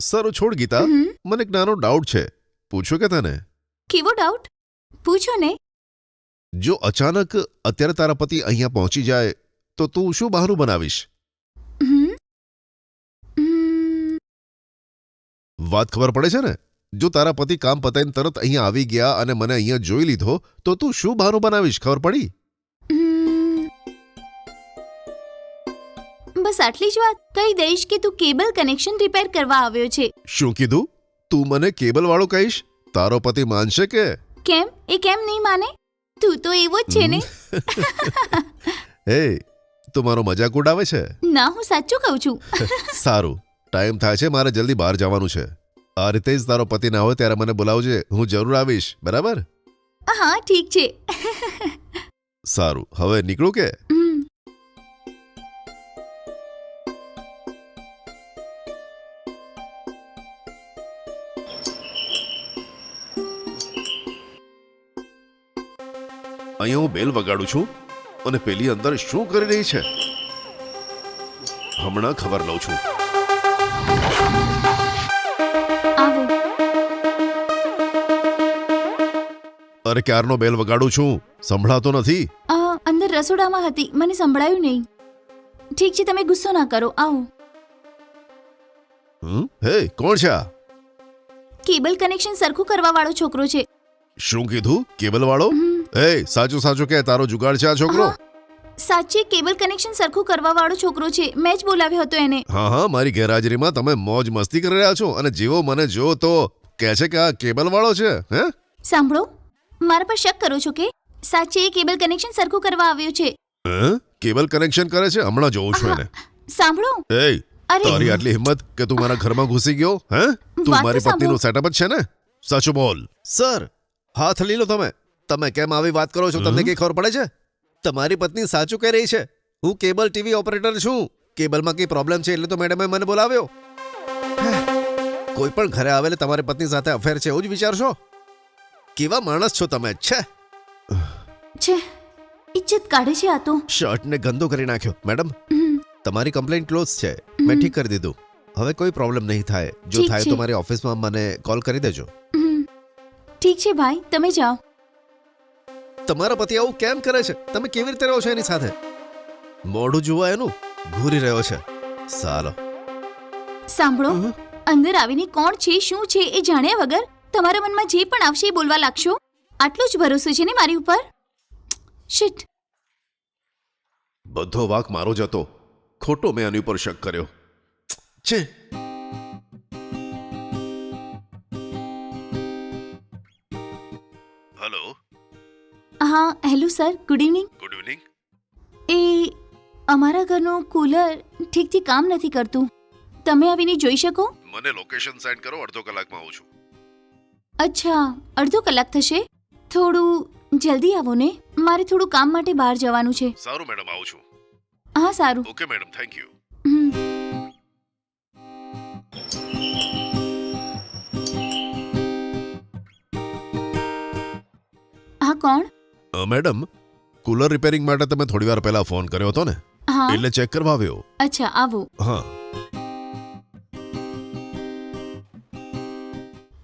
સારું છોડ ગીતા. મને એક નાનો ડાઉટ છે. પૂછ્યું કે તને? કેવો ડાઉટ પૂછો ને. જો અચાનક અત્યારે તારા પતિ અહીંયા પહોંચી જાય તો તું શું બહાનું બનાવીશ? વાત ખબર પડે છે ને? જો તારા પતિ કામ પતાઈને તરત અહીંયા આવી ગયા અને મને અહીંયા જોઈ લીધો તો તું શું બહાનું બનાવીશ? ખબર પડી? બસ આટલી જ વાત. કહી દઈશ કે તું કેબલ કનેક્શન રિપેર કરવા આવ્યો છે. શું કીધું? તું મને કેબલ વાળો કહીશ? તારો પતિ માનશે કે? કેમ? એ કેમ નહીં માને? તું તો એવો જ છે ને. હે તું મારો મજાક ઉડાવે છે? ના હું સાચું કહું છું. સારું. ટાઈમ થાય છે મારે જલ્દી બહાર જવાનું છે. આ રીતે જ તારો પતિ ના હોય ત્યારે મને બોલાવજે. હું જરૂર આવીશ બરાબર? હા ઠીક છે. સારું. હવે નીકળું કે? અહીંયા હું બેલ વગાડું છું અને પેલી અંદર શું કરી રહી છે? હમણાં ખબર લઉં છું. અરે ક્યારનો બેલ વગાડું છું? સંભળાતો નથી. અંદર રસોડામાં હતી. મને સંભળાયું નહીં. ઠીક છે તમે ગુસ્સો ના કરો. આવો? હે કોણ છે આ? કેબલ કનેક્શન સરખું કરવા વાળો છોકરો છે. શું કીધું? કેબલ વાળો એ સાચું સાચું કે તારો જુગાડ છે આ છોકરો? સાચે કેબલ કનેક્શન સરખું કરવા વાળો છોકરો છે. મેં જ બોલાવ્યો હતો એને. હા હા મારી ગેરહાજરીમાં તમે મોજ મસ્તી કરી રહ્યા છો અને જેવો મને જો તો કહે છે કે આ કેબલ વાળો છે હે? સાંભળો. મારા પર શક કરો છો કે? સાચે એ કેબલ કનેક્શન સરખું કરવા આવ્યો છે. હે? કેબલ કનેક્શન કરે છે? હમણાં જોઉં છું એને. સાંભળો. એ અરે. તારી આટલી હિંમત કે તું મારા ઘરમાં ઘૂસી ગયો હે? તું વાત તો મારી સાંભળો. પત્નીનું સેટઅપ જ છે ને? સાચું બોલ. સર હાથ લઈ લો તમે. તમે કેમ આવી વાત કરો છો? તમને કંઈ ખબર પડે છે? તમારી પત્ની સાચું કહી રહી છે. હું કેબલ ટીવી ઓપરેટર છું. કેબલમાં કઈ પ્રોબ્લેમ છે એટલે તો મેડમે મને બોલાવ્યો. કોઈ પણ ઘરે આવેલે તમારી પત્ની સાથે અફેર છે એવું જ વિચારશો? કેવા માણસ છો તમે? છે. છે. ઇજ્જત કાઢે છે આ તો. શર્ટને ગંદો કરી નાખ્યો. મેડમ તમારી કમ્પ્લેન ક્લોઝ છે. મેં ઠીક કરી દીધું. હવે કોઈ પ્રોબ્લેમ નહીં થાય. જો થાય તો મારી ઓફિસમાં મને કોલ કરી દેજો. ઠીક છે ભાઈ તમે જાઓ. તમારા પતિ આવું કેમ કરે છે? તમે કેવી રીતે રહો છો એની સાથે? મોઢું જોવા એનું. ઘૂરી રહ્યો છે. સાલો. સાંભળો. અંદર આવીને કોણ છે શું છે એ જાણ્યા વગર તમારા મનમાં જે પણ આવશે એ બોલવા લાગશો? આટલો જ ભરોસો છે ને મારી ઉપર? શિટ. બધો વાક મારો જ હતો. ખોટો મેં આની ઉપર શક કર્યો. છે. Hello sir good evening. Good evening. એ અમારા ઘરનું કુલર ઠીકથી કામ નથી કરતું. તમે આવીને જોઈ શકો? મને લોકેશન સેન્ડ કરો અડધો કલાકમાં આવું છું. અચ્છા અડધો કલાક થશે? થોડું જલ્દી આવો ને. મારે થોડું કામ માટે બહાર જવાનું છે. સારું મેડમ આવું છું. હા સારું. ઓકે મેડમ થેન્ક યુ હા કોણ? મેડમ કુલર રિપેરિંગ માટે તમે થોડી વાર પહેલા ફોન કર્યો હતો ને? હા. એટલે ચેક કરવા આવ્યો. અચ્છા આવો. હા.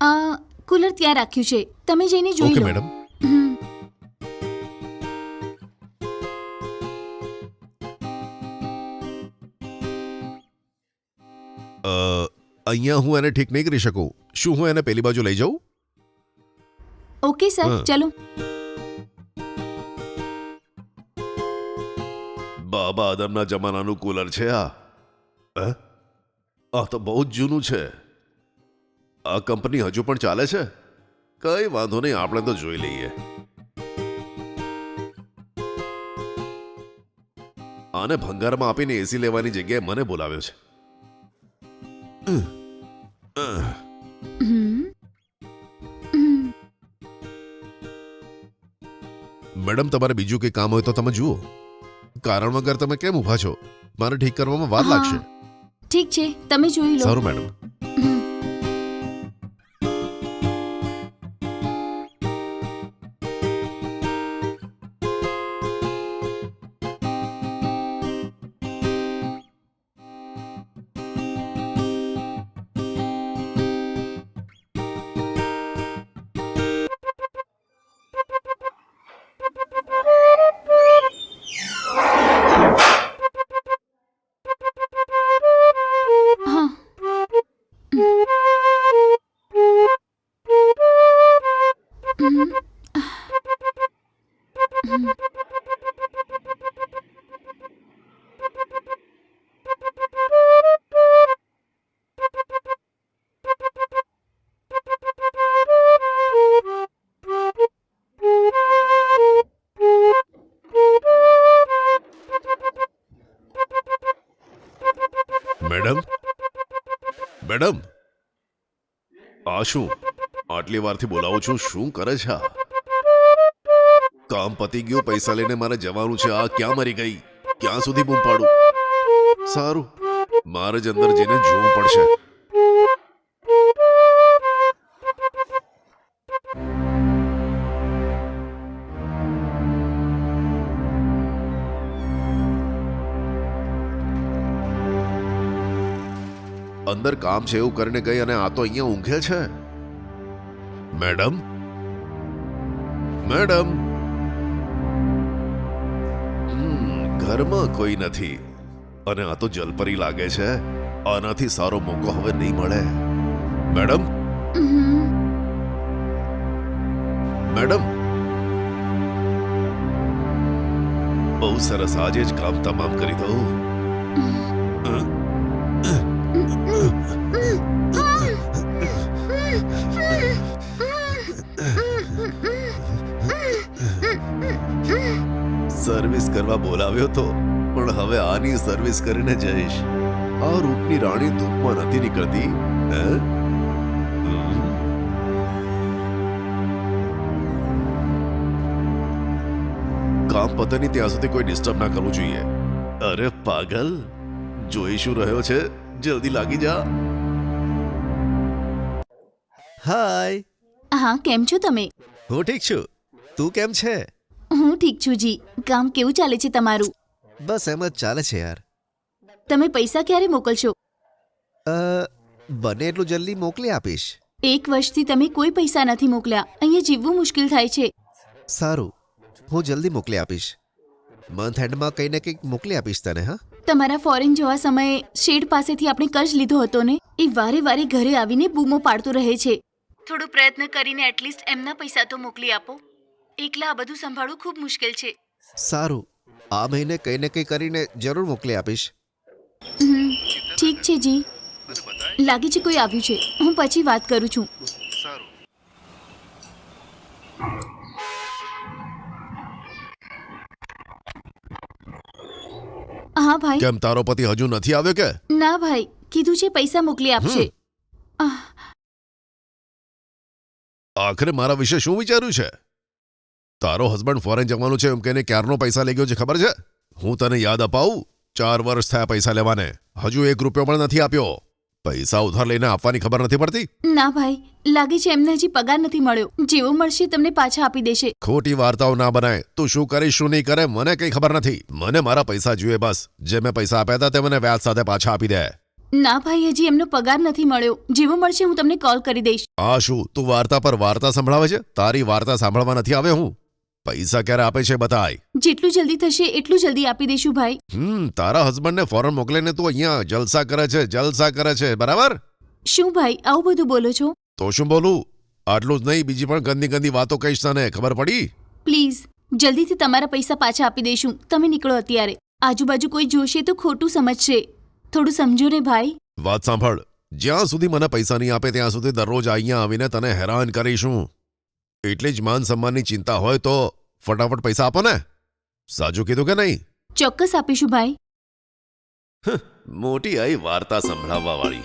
આ કુલર ત્યાં રાખ્યું છે. તમે જઈને જોઈ ઓકે લો. મેડમ. હમ. અ, અહીંયા હું એને ઠીક નહીં કરી શકું. શું હું એને પેલી બાજુ લઈ જાઉં? Okay sir. હા. ચલો. બાબા આદમના જમાનાનું કુલર છે આ? આ તો બહુ જ જૂનું છે. આ કંપની હજુ પણ ચાલે છે? કઈ વાંધો નહીં, આપણે તો જોઈ લઈએ. આને ભંગારમાં આપીને એસી લેવાની જગ્યાએ મને બોલાવ્યો છે. મેડમ, તમારે બીજું કંઈ કામ હોય તો તમે જુઓ. કારણ વગર તમે કેમ ઊભા છો? મારે ઠીક કરવામાં વાર હા. લાગશે. ઠીક છે તમે જોઈ લો. સારું મેડમ. મેડમ? આ શું? આટલી વારથી બોલાવું છું? શું કરે છે કામ પતી ગયું, પૈસા લઈને મારે જવાનું છે. આ ક્યાં મરી ગઈ? ક્યાં સુધી બૂમ પાડું? સારું. મારે જ અંદર જઈને જોવું પડશે. અંદર કામ છે એવું કરીને ગઈ અને આ તો અહીંયા ઊંઘે છે? મેડમ? મેડમ? ઘરમાં કોઈ નથી. અને આ તો જલપરી લાગે છે. આનાથી સારો મોકો હવે નહીં મળે. મેડમ? મેડમ? બહુ સરસ, આજે જ કામ તમામ કરી દઉં. સર્વિસ કરવા બોલાવ્યો તો, પણ હવે આની સર્વિસ કરીને જઈશ. આ રૂપની રાણી ધૂપમાં નથી નીકળતી કામ પતે નહીં ત્યાં સુધી કોઈ ડિસ્ટર્બ ના કરવું જોઈએ. અરે પાગલ, જોઈ શું રહ્યો છે? જલ્દી લાગી જા. હાય હા કેમ છો તમે? હું ઠીક છું. તું કેમ છે? હું ઠીક છું જી. કામ કેવું ચાલે છે તમારું? બસ એમ જ ચાલે છે યાર. તમે પૈસા ક્યારે મોકલશો? બને એટલું જલ્દી મોકલી આપીશ. એક વર્ષથી તમે કોઈ પૈસા નથી મોકલ્યા. અહીંયા જીવવું મુશ્કેલ થાય છે. સારું. હું જલ્દી મોકલી આપીશ. મંથ એન્ડમાં કંઈ ને કંઈક મોકલી આપીશ તને હા? તમારા ફોરેન જવા સમયે શેડ પાસેથી આપણે કર્જ લીધો હતો ને? એ વારે વારે ઘરે આવીને બૂમો પાડતો રહે છે. થોડો પ્રયત્ન કરીને એટલીસ્ટ એમના પૈસા તો મોકલી આપો. એકલા આ બધું સંભાળવું ખૂબ મુશ્કેલ છે. સારું. આ મહિને કંઈ ને કંઈ કરીને જરૂર મોકલી આપીશ. ઠીક છે જી. લાગે છે કોઈ આવ્યું છે. હું પછી વાત કરું છું. હા ભાઈ. કેમ તારો પતિ હજુ નથી આવ્યો કે? ના ભાઈ કીધું છે પૈસા મોકલી આપશે. આખરે મારા વિશે શું વિચાર્યું છે? તારો હસબન્ડ ફોરેન જવાનું છે એમ કહીને ક્યારનો પૈસા લઈ ગયો છે ખબર છે? હું તને યાદ અપાવું ચાર વર્ષ થયા પૈસા લેવાને. હજુ એક રૂપિયો પણ નથી આપ્યો. પૈસા ઉધાર લઈને આપવાની ખબર નથી પડતી? ના ભાઈ લાગે છે એમને હજી પગાર નથી મળ્યો. જેવો મળશે તમને પાછા આપી દેશે. ખોટી વાર્તાઓ ના બનાય. તું શું કરીશ શું નહીં કરે મને કઈ ખબર નથી. મને મારા પૈસા જોઈએ બસ. જે મેં પૈસા આપ્યા હતા તે મને વ્યાજ સાથે પાછા આપી દે. ના ભાઈ હજી એમનો પગાર નથી મળ્યો. જેવો મળશે હું તમને કોલ કરી દઈશ. આ શું તું વાર્તા પર વાર્તા સંભળાવે છે? તારી વાર્તા સાંભળવા નથી આવે હું? પૈસા ક્યારે આપે છે બતાય? જેટલું જલ્દી થશે એટલું જલ્દી આપી દઈશું ભાઈ. હમ તારા હસબન્ડને ફોરન મોકલીને તું અહીંયા જલસા કરે છે જલસા કરે છે બરાબર? શું ભાઈ આવું બધું બોલો છો? તો શું બોલું? આટલું જ નહીં બીજી પણ ગંદી ગંદી વાતો કહીશ તને ખબર પડી? પ્લીઝ જલ્દીથી તમારા પૈસા પાછા આપી દઈશું. તમે નીકળો અત્યારે. આજુબાજુ કોઈ જોશે તો ખોટું સમજશે. થોડું સમજો ને ભાઈ. વાત સાંભળ જ્યાં સુધી મને પૈસા નહીં આપે ત્યાં સુધી દરરોજ અહીંયા આવીને તને હેરાન કરીશું. એટલી જ માન સન્માનની ચિંતા હોય તો ફટાફટ પૈસા આપો ને. સાજુ કીધું કે નહીં? ચોક્કસ આપીશું ભાઈ. મોટી આઈ વાર્તા સંભળાવવા વાળી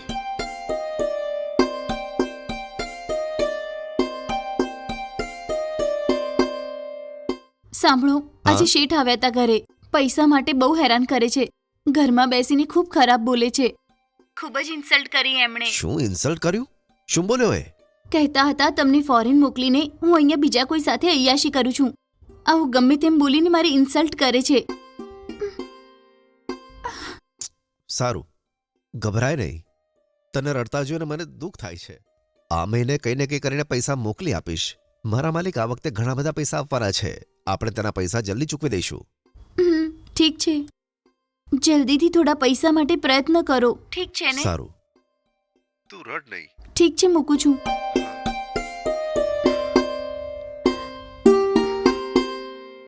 સાંભળો આજે શેઠ આવ્યા હતા ઘરે. પૈસા માટે બહુ હેરાન કરે છે. ઘરમાં બેસીને ખૂબ ખરાબ બોલે છે. ખૂબ જ ઇન્સલ્ટ કરી એમણે. શું ઇન્સલ્ટ કર્યું? શું બોલ્યો એ? કહેતા હતા તમને ફોરેન મોકલીને હું અહીંયા બીજા કોઈ સાથે અયાશી કરું છું. આવું ગમે તેમ બોલીને મારી ઇન્સલ્ટ કરે છે. સારું. ગભરાય નહીં. તને રડતા જોઈને મને દુઃખ થાય છે. આ મહિને કંઈ ને કંઈ કરીને પૈસા મોકલી આપીશ. મારા માલિક આ વખતે ઘણા બધા પૈસા આપવાના છે. આપણે તેના પૈસા જલ્દી ચૂકવી દઈશું. ઠીક છે. જલ્દીથી થોડા પૈસા માટે પ્રયત્ન કરો. ઠીક છે ને? સારું. તું રડ નહીં. ઠીક છે મૂકું છું.